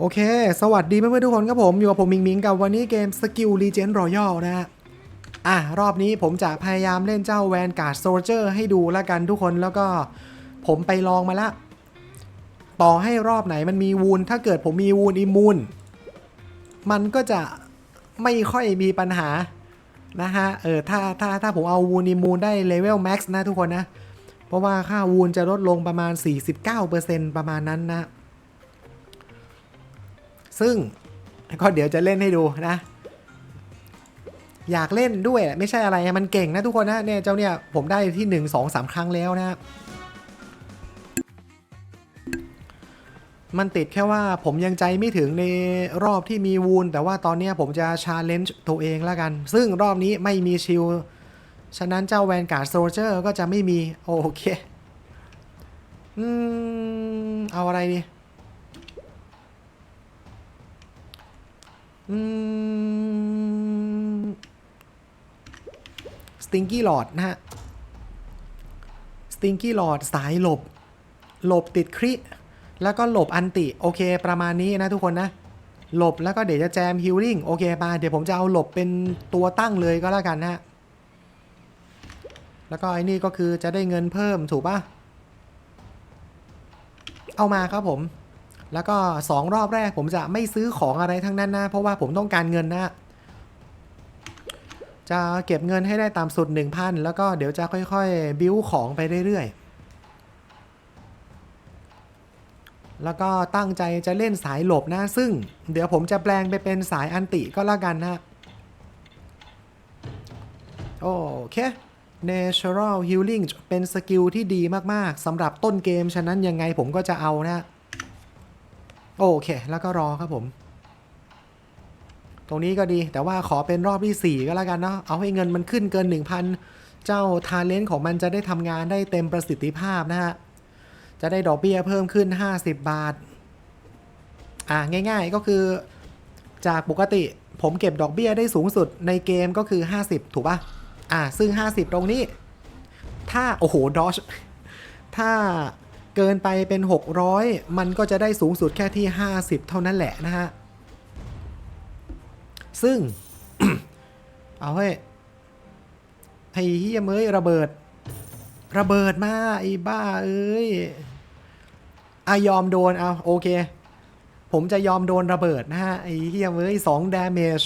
โอเค สวัสดีเพื่อนๆทุกคนครับผม อยู่กับผมมิงมิงกับวันนี้เกม Skill Legend Royal นะฮะ อะ รอบนี้ผมจะพยายามเล่นเจ้าแวนการ์ดโซลเจอร์ให้ดูแล้วกันทุกคนแล้วก็ผมไปลองมาละ ต่อให้รอบไหนมันมีวูน ถ้าเกิดผมมีวูนอิมูน มันก็จะไม่ค่อยมีปัญหา นะฮะ เออ ถ้าถ้าถ้าผมเอาวูนอิมูนได้เลเวลแม็กซ์นะทุกคนนะ เพราะว่าค่าวูนจะลดลงประมาณ 49%ประมาณนั้นนะ ซึ่งก็เดี๋ยวจะเล่นให้ดูนะ อยากเล่นด้วยไม่ใช่อะไรมันเก่งนะทุกคนนะเนี่ยเจ้าเนี่ยผมได้ที่ 1 2 3 ครั้งแล้วนะมันติดแค่ว่าผมยังใจไม่ถึงในรอบที่มีวูนแต่ว่าตอนเนี้ยผมจะชาเลนจ์ตัวเองแล้วกัน ซึ่งรอบนี้ไม่มีชิลฉะนั้นเจ้าแวนการ์ดโซลเจอร์ก็จะไม่มี โอเค อืม เอาอะไรดี อืม สติงกี้หลอดนะฮะ สติงกี้หลอดสายหลบ หลบติดคริ แล้วก็หลบอันติ โอเค ประมาณนี้นะทุกคนนะ หลบแล้วก็เดี๋ยวจะแจมฮิลลิ่งโอเคมาเดี๋ยวผมจะเอาหลบเป็นตัวตั้งเลยก็แล้วกันนะฮะ แล้วก็ไอ้นี่ก็คือจะได้เงินเพิ่มถูกปะเอามาครับผม แล้วก็ 2 รอบแรกผมจะไม่ซื้อของอะไรทั้งนั้นนะ เพราะว่าผมต้องการเงินนะ จะเก็บเงินให้ได้ตามสุด 1,000 แล้วก็เดี๋ยวจะค่อยๆ บิ้วของไปเรื่อยๆ แล้วก็ตั้งใจจะเล่นสายหลบนะ ซึ่งเดี๋ยวผมจะแปลงไปเป็นสายอันติก็แล้วกันนะ โอเค Natural Healing เป็นสกิลที่ดีมากๆสำหรับต้นเกม ฉะนั้นยังไงผมก็จะเอานะ โอเค แล้วก็รอครับผม ตรงนี้ก็ดีแต่ว่าขอเป็นรอบที่ 4 ก็แล้วกันเนาะเอาให้เงินมันขึ้นเกิน 1,000 เจ้าทาเลนต์ของมันจะได้ทำงานได้เต็มประสิทธิภาพนะฮะ จะได้ดอกเบี้ยเพิ่มขึ้น 50 บาท อ่าง่าย ๆก็คือจากปกติผมเก็บดอกเบี้ยได้สูงสุดในเกมก็คือ 50 ถูกปะอ่า ซึ่ง 50 ตรงนี้ ถ้า โอ้โห ดอช ถ้า เกินไปเป็น 600 มันก็จะได้สูงสุดแค่ที่ 50 เท่านั้นแหละนะฮะ ซึ่ง เอาเฮ้ยไอ้เฮียเมยระเบิด ระเบิดมาไอ้บ้าเอ้ยอายอมโดนเอาโอเค ผมจะยอมโดนระเบิดนะฮะ ไอ้เฮียเมย2 damage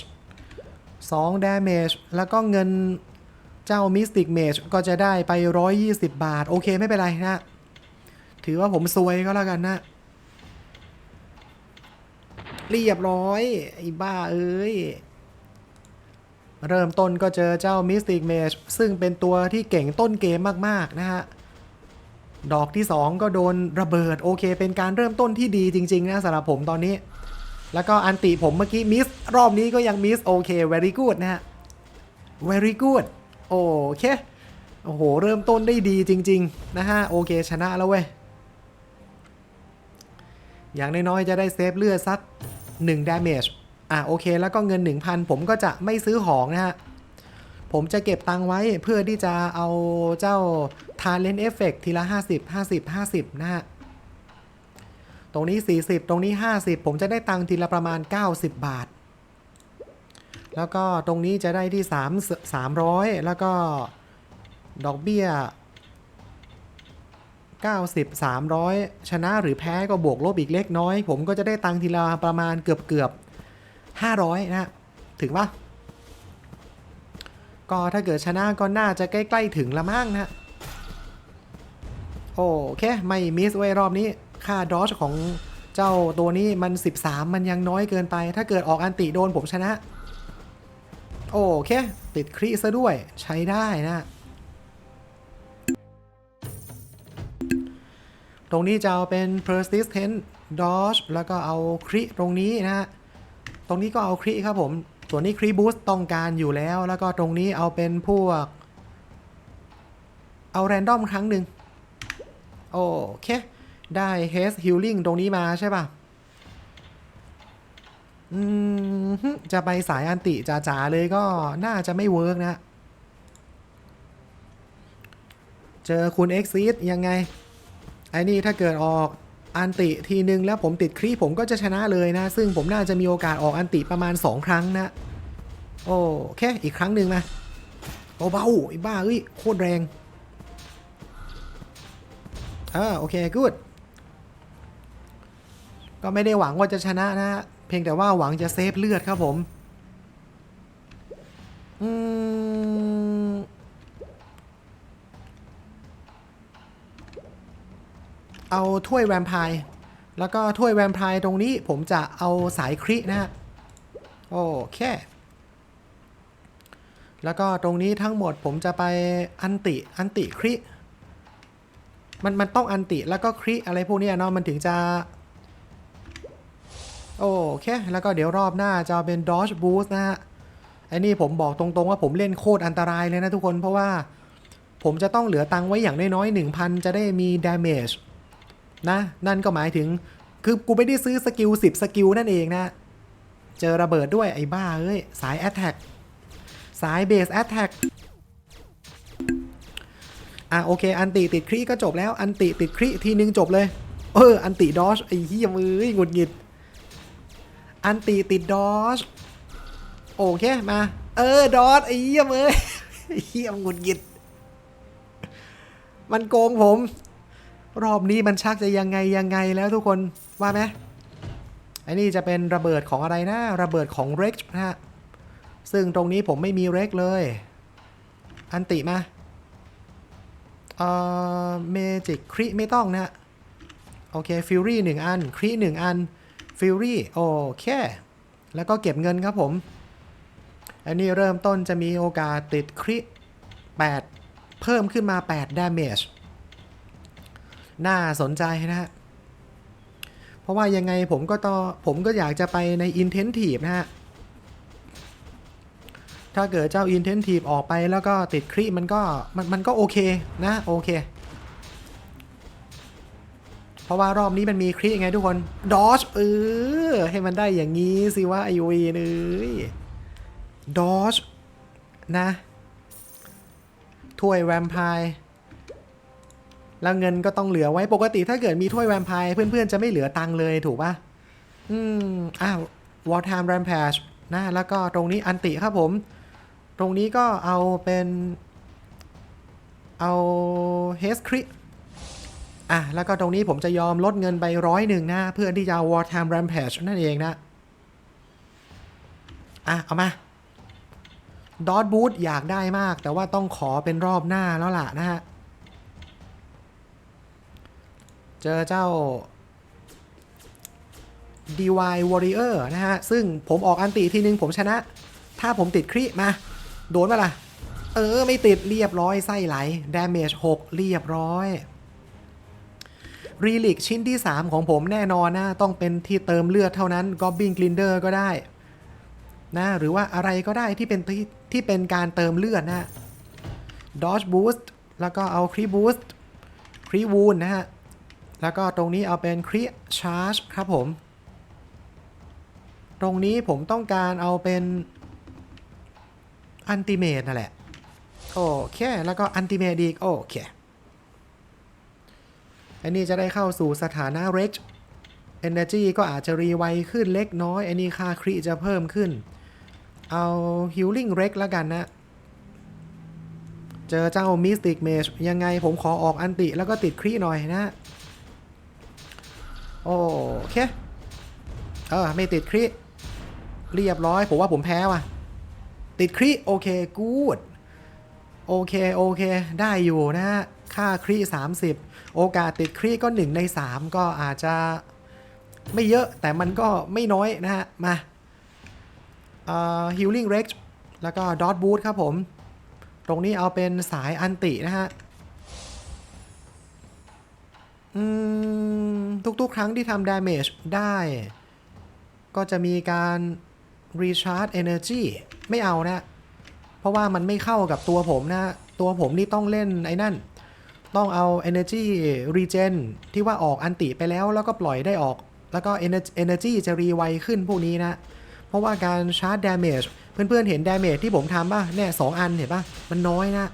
2 damage แล้วก็เงินเจ้า Mystic Mage ก็จะได้ไป 120 บาท โอเคไม่เป็นไรนะ ถือว่าผมซวยก็แล้วกันนะ เรียบร้อยไอ้บ้าเอ้ย เริ่มต้นก็เจอเจ้า Mystic Mage ซึ่งเป็นตัวที่เก่งต้นเกมมาก ๆ นะฮะ ดอกที่ 2 ก็โดนระเบิด โอเค เป็นการเริ่มต้นที่ดีจริง ๆ นะสำหรับผมตอนนี้ แล้วก็อันติผมเมื่อกี้มิส รอบนี้ก็ยังมิส โอเค very good นะฮะ very good โอเคโอ้โห เริ่มต้นได้ดีจริง ๆ นะฮะ โอเค ชนะแล้วเว้ย อย่างน้อยๆ จะได้เซฟเลือดสัก1 damage อะโอเค แล้วก็เงิน 1,000 ผมก็จะไม่ซื้อของนะฮะ ผมจะเก็บตังไว้เพื่อที่จะเอาเจ้า talent effect ทีละ 50 50 50 นะฮะ ตรงนี้ 40 ตรงนี้ 50 ผมจะได้ตังทีละประมาณ 90 บาท แล้วก็ตรงนี้จะได้ที่ 3 300 แล้วก็ดอกเบี้ย 90 300 ชนะหรือแพ้ก็บวกลบอีกเล็กน้อย ผมก็จะได้ตังค์ทีละประมาณเกือบเกือบ500 นะ ถึงปะก็ถ้าเกิดชนะก็น่าจะใกล้ๆถึงละมั้งนะ โอเค ไม่มิสไว้รอบนี้ ค่าดอชของเจ้าตัวนี้มัน 13 มันยังน้อยเกินไป ถ้าเกิดออกอันติโดนผมชนะ โอเค ติดคริซะด้วยใช้ได้นะ ตรงนี้จะเอาเป็น persistent dodge แล้วก็เอาคริตรงนี้นะฮะ ตรงนี้ก็เอาคริครับผม ส่วนนี้คริบูสต์ต้องการอยู่แล้ว แล้วก็ตรงนี้เอาเป็นพวก เอาแรนดอมครั้งหนึ่งโอเค ได้ haste healing ตรงนี้มาใช่ป่ะ อืม จะไปสายอันติจ๋าๆเลยก็น่าจะไม่เวิร์กนะ เจอคุณ Exit ยังไง ไอ้นี่ถ้าเกิดออกอันติทีนึงแล้วผมติดครีผมก็จะชนะเลยนะ ซึ่งผมน่าจะมีโอกาสออกอันติประมาณ 2 ครั้งนะ โอเคอีกครั้งหนึ่งนะเบาๆไอ้บ้าเอ้ยโคตรแรงอ่าโอเคกูดก็ไม่ได้หวังว่าจะชนะนะ เพียงแต่ว่าหวังจะเซฟเลือดครับผม อืม เอาถ้วยแวมไพร์แล้วก็ถ้วยแวมไพร์ตรงนี้ผมจะเอาสายครินะฮะโอเค แล้วก็ตรงนี้ทั้งหมดผมจะไปอันติอันติคริมันมันต้องอันติแล้วก็คริอะไรพวกนี้เนาะมันถึงจะ โอเค แล้วก็เดี๋ยวรอบหน้าจะเป็น Dodge Boost นะฮะไอ้นี่ผมบอกตรงๆว่าผมเล่นโคตรอันตรายเลยนะทุกคนเพราะว่าผมจะต้องเหลือตังไว้อย่างน้อยๆ1,000 จะได้มี damage นะ นั่นก็หมายถึง คือกูไม่ได้ซื้อสกิล10 สกิลนั่นเองนะ เจอระเบิดด้วยไอ้บ้าเอ้ย สาย Attack สาย Base Attack อะโอเค อันติติดครีก็จบแล้ว อันติติดครีทีนึงจบเลย เออ อันติดอชไอ้เหี้ยมือหงุดหงิด อันติติดดอชโอเคมา เออ ดอชไอ้เหี้ยมือไอ้เหี้ยหงุดหงิด มันโกงผม รอบนี้มันชักจะยังไงยังไงแล้วทุกคนว่าไหมไอ้นี่จะเป็นระเบิดของอะไรนะ ระเบิดของเร็กนะฮะ ซึ่งตรงนี้ผมไม่มีเร็กเลย อันติมา เอ่อ เมจิกคริไม่ต้องนะฮะโอเคฟิวรี่หนึ่งอัน คริหนึ่งอัน ฟิวรี่ โอเค แล้วก็เก็บเงินครับผม อันนี้เริ่มต้นจะมีโอกาสติดคริ8เพิ่มขึ้นมา8 damage น่าสนใจนะฮะ เพราะว่ายังไงผมก็ต่อผมก็อยากจะไปใน intensive นะฮะ ถ้าเกิดเจ้า intensive ออกไปแล้วก็ติดคริมันก็มันมันก็โอเคนะโอเค เพราะว่ารอบนี้มันมีคริไงทุกคนดอ e เออให้มันได้อย่างนี้สิว่าไอวีเอ้ยดอ e นะ ถ้วยแวมไพร์ แล้วเงินก็ต้องเหลือไว้ปกติถ้าเกิดมีถ้วยแวมไพร์เพื่อนๆจะไม่เหลือตังเลยถูกปะอืมอ้าววอร์ i มแรม p พ g นะแล้วก็ตรงนี้อันติครับผม ตรงนี้ก็เอาเป็น เอาเฮสคริอะแล้วก็ตรงนี้ผมจะยอมลดเงินไปร้อยหนึ่งนะ เพื่อที่จะเอาวอร์ i มแรม p พ g นั่นเองนะ อะ เอามาดอทบูธอยากได้มาก แต่ว่าต้องขอเป็นรอบหน้าแล้วล่ะนะฮะ เจอเจ้า DY Warrior นะฮะ ซึ่งผมออกอันติทีนึงผมชนะ ถ้าผมติดคริมา โดนมาล่ะ เออ ไม่ติดเรียบร้อย ไส้ไหล Damage 6เรียบร้อยรีลิกชิ้นที่ 3 ของผมแน่นอนนะต้องเป็นที่เติมเลือดเท่านั้น Goblin Grinder ก็ได้นะหรือว่าอะไรก็ได้ที่เป็นที่ที่เป็นการเติมเลือดนะ Dodge Boost แล้วก็เอา Crit Boost Crit Wound นะฮะ แล้วก็ตรงนี้เอาเป็น Crit Charge ครับผม ตรงนี้ผมต้องการเอาเป็นอันติเมตนั่นแหละ โอเค แล้วก็อันติเมตอีก โอเค อันนี้จะได้เข้าสู่สถานะ r e g Energy ก็อาจจะรีไวขึ้นเล็กน้อย อันนี้ค่าคริจะเพิ่มขึ้น เอา Healing r e g แล้วกันนะ เจอเจ้า Mystic Mage ยังไงผมขอออกอันติแล้วก็ติดคริหน่อยนะ โอเค เออ ไม่ติดคริเรียบร้อย ผมว่าผมแพ้ว่ะ ติดคริโอเค กูด โอเค โอเค ได้อยู่นะฮะค่าคริ30 โอกาสติดคริก็ 1 ใน 3 ก็อาจจะไม่เยอะแต่มันก็ไม่น้อยนะฮะ มาเอ่อ healing r e g แล้วก็ dot boot ครับผม ตรงนี้เอาเป็นสายอันตินะฮะ อืม ทุกๆ ครั้งที่ทำ damage ได้ ก็จะมีการ recharge energy ไม่เอานะ เพราะว่ามันไม่เข้ากับตัวผมนะ ตัวผมนี่ต้องเล่นไอ้นั่น ต้องเอา energy regen ที่ว่าออกอันติไปแล้วแล้วก็ปล่อยได้ออก แล้วก็ energy จะรีไวขึ้นพวกนี้นะ เพราะว่าการชาร์จ damage เพื่อนๆเห็น damage ที่ผมทำป่ะเนี่ยสองอันเห็นป่ะ มันน้อยนะ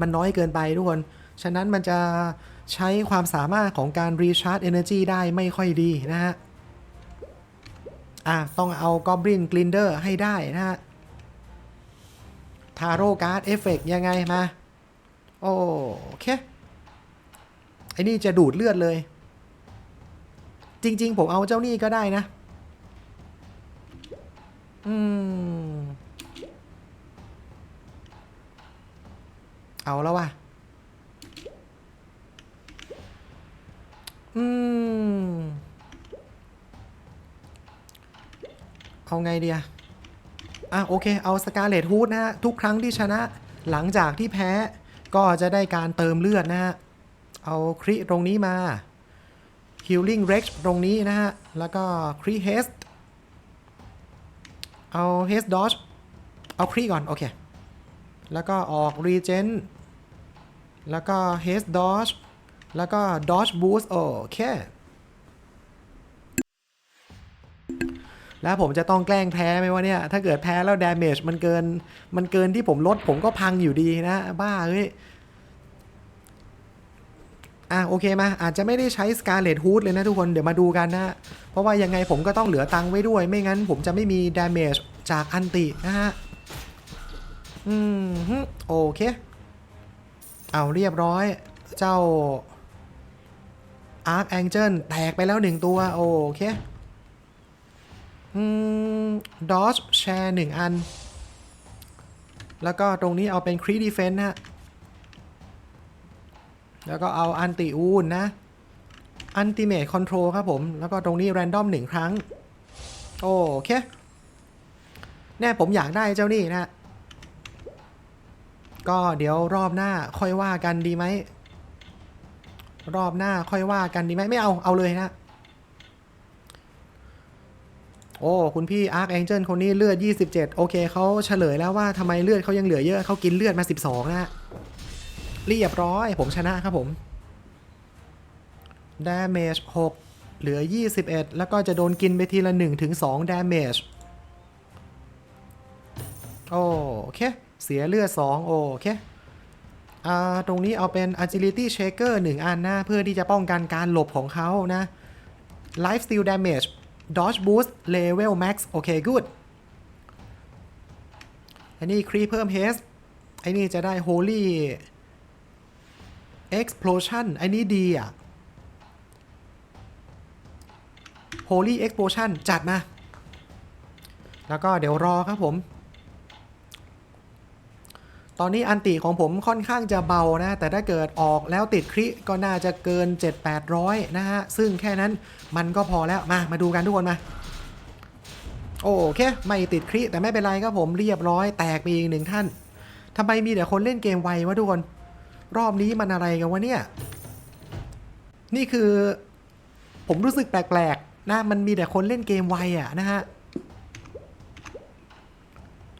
มันน้อยเกินไปทุกคน ฉะนั้นมันจะ ใช้ความสามารถของการ Recharge Energy ได้ไม่ค่อยดีนะฮะ อะ ต้องเอา Goblin Glinder ให้ได้นะฮะ ทาโร่การ์ดเอฟเฟกยังไงมา โอเค ไอ้นี่จะดูดเลือดเลย จริง ๆ ผมเอาเจ้านี่ก็ได้นะ อืม เอาแล้วว่ะ อืม เอาไงเดียอะโอเค เอาสกาเลตฮูดนะฮะ ทุกครั้งที่ชนะหลังจากที่แพ้ก็จะได้การเติมเลือดนะฮะ เอาคริตรงนี้มา Healing Rex ตรงนี้นะฮะ แล้วก็คริ Haste เอา Haste Dodge เอาคริก่อน โอเค แล้วก็ออก Regen แล้วก็ Haste Dodge แล้วก็ Dodge Boost โอเค แล้วผมจะต้องแกล้งแพ้ไหมวะเนี่ย ถ้าเกิดแพ้แล้ว damage มันเกิน มันเกินที่ผมลดผมก็พังอยู่ดีนะ บ้าเฮ้ย อะโอเคมา อาจจะไม่ได้ใช้ Scarlet Hood เลยนะทุกคน เดี๋ยวมาดูกันนะ เพราะว่ายังไงผมก็ต้องเหลือตังค์ไว้ด้วย ไม่งั้นผมจะไม่มี damage จากอันตินะฮะ อืมโอเค เอาเรียบร้อย เจ้า Arc Angel แตกไปแล้วหนึ่งตัว โอเคอืม Dodge แชร์หนึ่งอัน แล้วก็ตรงนี้เอาเป็น Crit Defense นะฮะ แล้วก็เอาอันติอูนนะอันติเม e คอนโทรลครับผม แล้วก็ตรงนี้ Random หนึ่งครั้ง โอเคแน่ผมอยากได้เจ้านี่นะ ก็เดี๋ยวรอบหน้าค่อยว่ากันดีไหม รอบหน้าค่อยว่ากันดีไหมไม่เอาเอาเลยนะ โอ้คุณพี่ Arc Angel คนนี้เลือด 27 โอเคเขาเฉลยแล้วว่าทำไมเลือดเขายังเหลือเยอะเขากินเลือดมา 12 นะฮะเรียบร้อยผมชนะครับผม damage 6 เหลือ 21 แล้วก็จะโดนกินไปทีละ 1-2 damage โอเค เสียเลือด 2 โอเค อ่าตรงนี้เอาเป็น agility shaker 1 อันนะ เพื่อที่จะป้องกันการหลบของเขานะ life steal damage dodge boost level max โอเค good อันนี้ครีเพิ่ม haste ไอ้นี่จะได้ holy explosion ไอ้นี่ดีอะ holy explosion จัดมา แล้วก็เดี๋ยวรอครับผม ตอนนี้อันติของผมค่อนข้างจะเบานะ แต่ถ้าเกิดออกแล้วติดคริก็น่าจะเกิน 7-800 นะฮะ ซึ่งแค่นั้นมันก็พอแล้ว มา มาดูกันทุกคนมา โอเคไม่ติดคริแต่ไม่เป็นไรครับผมเรียบร้อยแตกไปอีกหนึ่งท่านทำไมมีแต่คนเล่นเกมไววะทุกคน รอบนี้มันอะไรกันวะเนี่ย นี่คือ ผมรู้สึกแปลกๆนะมันมีแต่คนเล่นเกมไวอะนะฮะ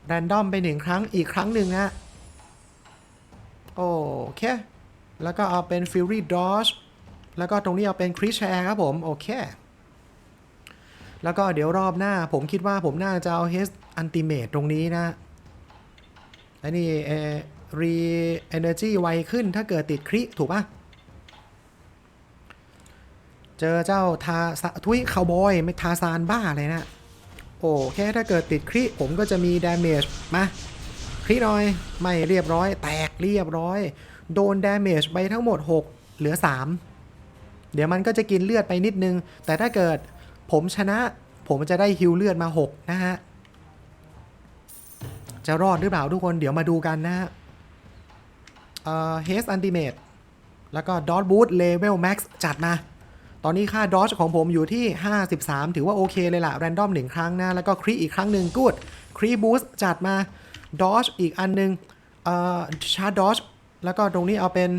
แรนดอมไปหนึ่งครั้งอีกครั้งหนึ่งนะ โอเค แล้วก็เอาเป็น Fury Dodge แล้วก็ตรงนี้เอาเป็น Crit Share ครับผม โอเค แล้วก็เดี๋ยวรอบหน้าผมคิดว่าผมน่าจะเอา h e s Ultimate ตรงนี้นะอันนี้เอรีเอเนอร์จีไวขึ้นถ้าเกิดติดคริถูกปะเจอเจ้าทาสทุยคาวบอย ไม่ทาซานบ้าเลยนะ โอเคถ้าเกิดติดคริผมก็จะมีดาเมจมา คริหน่อย ไม่เรียบร้อย แตกเรียบร้อย โดนดาเมจไปทั้งหมด 6 เหลือ 3 เดี๋ยวมันก็จะกินเลือดไปนิดนึง แต่ถ้าเกิดผมชนะ ผมจะได้ฮิวเลือดมา 6 นะฮะ จะรอดหรือเปล่าทุกคนเดี๋ยวมาดูกันนะฮะเอ่อ Haste Ultimate แล้วก็ Dodge Boost Level Max จัดมาตอนนี้ค่า Dodge ของผมอยู่ที่ 53 ถือว่าโอเคเลยล่ะ Random 1ครั้งนะ แล้วก็ครีอีกครั้งหนึ่ง Good ครี Boost จัดมา Dodge อีกอันหนึงเอ่อ Charge Dodge แล้วก็ตรงนี้เอาเป็น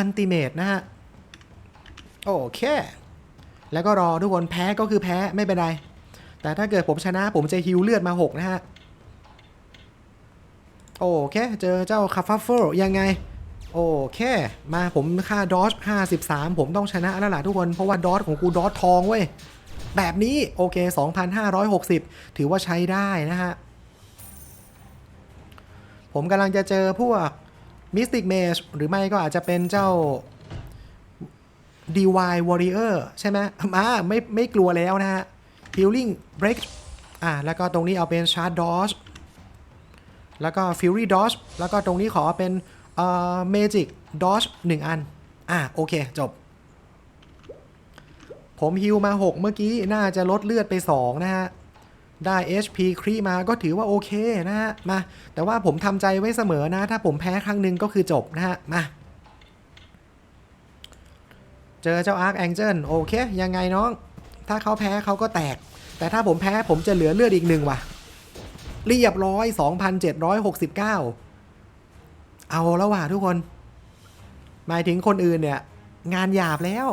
Ultimate นะฮะ โอเค แล้วก็รอทุกคนแพ้ก็คือแพ้ไม่เป็นไร แต่ถ้าเกิดผมชนะผมจะฮิวเลือดมา 6 นะฮะ โอเค เจอเจ้าคาฟัฟเฟิลยังไง โอเค มาผมค่าดอ g 53 ผมต้องชนะแล้วล่ะทุกคน เพราะว่าดอ g ของกูดอ g ทองเว้ย แบบนี้ โอเค 2,560 ถือว่าใช้ได้นะฮะ ผมกำลังจะเจอพวกมิสติกเม e หรือไม่ก็อาจจะเป็นเจ้า DY Warrior ใช่ไหมมาไม่ไม่กลัวแล้วนะฮะ Healing Break อ่าแล้วก็ตรงนี้เอาเป็น Charge Dodge แล้วก็ Fury Dodge แล้วก็ตรงนี้ขอเป็นเอ่อ Magic Dodge 1 อัน อ่าโอเค จบ ผมฮิวมา 6 เมื่อกี้ น่าจะลดเลือดไป 2 นะฮะ ได้ HP ครีมาก็ถือว่าโอเคนะฮะ มา แต่ว่าผมทำใจไว้เสมอนะ ถ้าผมแพ้ครั้งหนึ่งก็คือจบนะฮะ มา เจอเจ้าอาร์คแองเจิลโอเค ยังไงน้อง ถ้าเขาแพ้เขาก็แตก แต่ถ้าผมแพ้ผมจะเหลือเลือดอีกหนึ่งว่ะ เรียบร้อย 2,769 เอาแล้วว่ะทุกคน หมายถึงคนอื่นเนี่ย งานหยาบแล้ว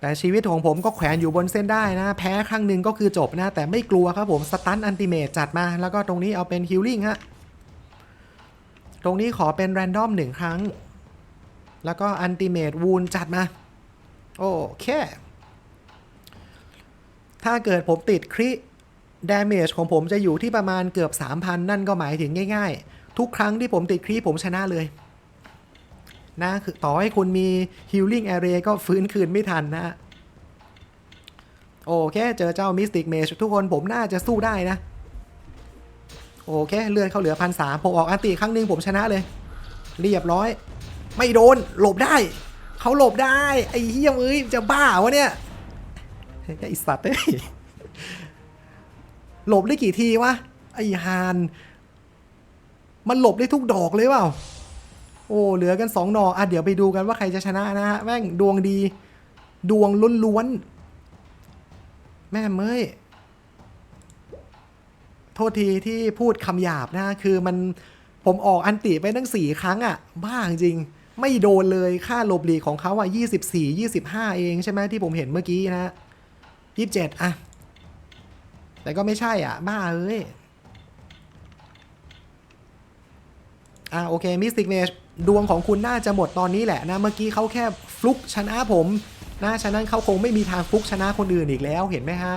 แต่ชีวิตของผมก็แขวนอยู่บนเส้นได้นะ แพ้ครั้งหนึ่งก็คือจบนะ แต่ไม่กลัวครับผมสตันอันติเมตจัดมา แล้วก็ตรงนี้เอาเป็นฮิลลิ่งฮะ ตรงนี้ขอเป็นแรนดอมหนึ่งครั้ง แล้วก็อันติเมตวูนจัดมา โอเคถ้าเกิดผมติดคริดาเมจของผมจะอยู่ที่ประมาณเกือบ 3,000 นั่นก็หมายถึงง่าย ๆ ทุกครั้งที่ผมติดคริผมชนะเลย นะคือต่อให้คุณมี Healing Area ก็ฟื้นคืนไม่ทันนะ โอเค เจอเจ้า Mystic Mage ทุกคนผมน่าจะสู้ได้นะ โอเค เลือดเขาเหลือพันสามผมออกอันติครั้งหนึ่งผมชนะเลย เรียบร้อย ไม่โดน หลบได้ เขาหลบได้ ไอ้เหี้ยเอ้ยจะบ้าวะเนี่ยไอ้สัตว์เอ้ยหลบได้กี่ทีวะไอ้ฮาน มันหลบได้ทุกดอกเลยเปล่า โอ้เหลือกันสองหนออะเดี๋ยวไปดูกันว่าใครจะชนะนะฮะแม่งดวงดี ดวงล้วนๆแม่เมยโทษทีที่พูดคำหยาบนะคือมันผมออกอันติไปตั้งสี่ครั้งอะ่ะ บ้าจริง ไม่โดนเลยค่าหลบหลีกของเขาอะยี่สิบสี่ยี่สิบห้าเองใช่ไหมที่ผมเห็นเมื่อกี้นะยี่สิบเจ็ดอะ แต่ก็ไม่ใช่อะ บ้าเอ้ย อะโอเคมิสติกเมจ ดวงของคุณน่าจะหมดตอนนี้แหละนะเมื่อกี้เขาแค่ฟลุกชนะผมนะฉะนั้นเขาคงไม่มีทางฟลุกชนะคนอื่นอีกแล้วเห็นไหมฮะ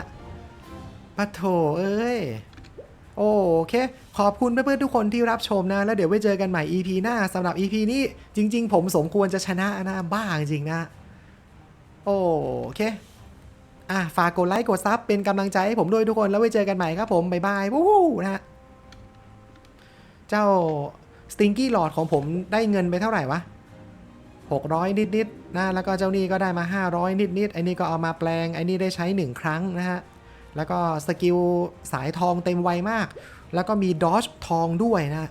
ปะโถเอ้ยโอเค ขอบคุณเพื่อนๆทุกคนที่รับชมนะ แล้วเดี๋ยวไว้เจอกันใหม่ EP หน้าสำหรับ EP นี้จริง ๆ ผมสมควรจะชนะนะบ้าจริงนะ โอเคอะฝากกดไลค์กดซับเป็นกำลังใจให้ผมด้วยทุกคนแล้วไว้เจอกันใหม่ครับผม บ๊ายบายวู้นะ เจ้า สติงกี้หลอดของผมได้เงินไปเท่าไหร่วะ 600 นิดๆนะแล้วก็เจ้านี่ก็ได้มา 500 นิดๆไอ้นี่ก็เอามาแปลงไอ้นี่ได้ใช้ 1 ครั้งนะฮะ แล้วก็สกิลสายทองเต็มไวมาก แล้วก็มีดอชทองด้วยนะ